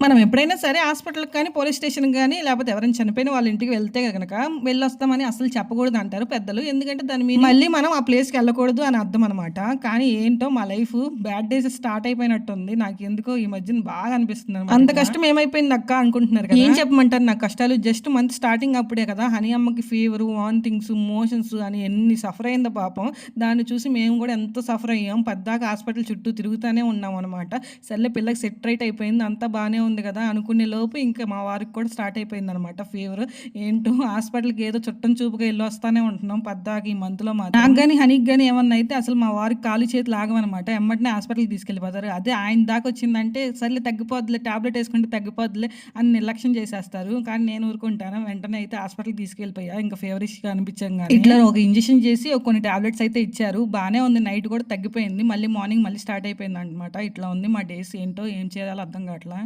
మనం ఎప్పుడైనా సరే హాస్పిటల్‌కి కానీ, పోలీస్ స్టేషన్‌కి గాని, లేపోతే ఎవరైనా చనిపోయిన వాళ్ళ ఇంటికి వెళ్తే గనక వెళ్ళొస్తామని అస్సలు చెప్పకూడదు అంటారు పెద్దలు. ఎందుకంటే దాని మీనింగ్ మళ్ళీ మనం ఆ ప్లేస్‌కెళ్ళకూడదు అని అర్థం అనమాట. కానీ ఏంటో మా లైఫ్ బ్యాడ్ డేస్ స్టార్ట్ అయిపోయినట్టుంది. నాకెందుకో ఈ మధ్యన బాగా అనిపిస్తుందనమాట. అంత కష్టం ఏమైపోయిందక్కా అనుకుంటున్నారు కదా! ఏం చెప్పమంటారు నా కష్టాలు జస్ట్ మంత్ స్టార్టింగ్ అప్పుడే కదా! హనీ అమ్మకి ఫీవరు, వామిటింగ్స్, మోషన్స్ అని ఎన్ని సఫర్ అయిందో పాపం. దాన్ని చూసి మేము కూడా ఎంత సఫర్ అయ్యాం. పద్దాక హాస్పిటల్ చుట్టూ తిరుగుతానే ఉన్నామనమాట. సర్లే పిల్లకి సెట్ రైట్ అయిపోయింది. అంతా బానే ఉంది కదా! అనుకునే లోపు ఇంకా మా వారికి కూడా స్టార్ట్ అయిపోయిందనమాట ఫీవర్. ఏంటో హాస్పిటల్‌కి ఏదో చుట్టం చూపుగా వెళ్ళి వస్తానే ఉంటున్నాం పద్దాకి ఈ మంత్‌లో మాత్రం. నాకు కానీ హనీకి కానీ ఏమన్నా అయితే అసలు మా వారికి కాలు చేతులు ఆగమనమాట ఎమ్మటనే హాస్పిటల్‌కి తీసుకెళ్ళిపోతారు. అదే ఆయన దాకా వచ్చిందంటే సర్లే తగ్గిపోద్దులే టాబ్లెట్ వేసుకుంటే తగ్గిపోద్దిలే అని నిర్లక్ష్యం చేసేస్తారు. కానీ నేను ఊరుకుంటాను వెంటనే అయితే హాస్పిటల్‌కి తీసుకెళ్ళిపోయా. ఇంకా ఫీవరిష్‌గా కానీ ఇట్లా ఒక ఇంజెక్షన్ చేసి కొన్ని టాబ్లెట్స్ అయితే ఇచ్చారు. బాగానే ఉంది. నైట్ కూడా తగ్గిపోయింది. మళ్ళీ మార్నింగ్ మళ్ళీ స్టార్ట్ అయిపోయింది అనమాట ఇట్లా ఉంది మా డేస్. ఏంటో ఏం చేయాలో అర్థం కావట్లా.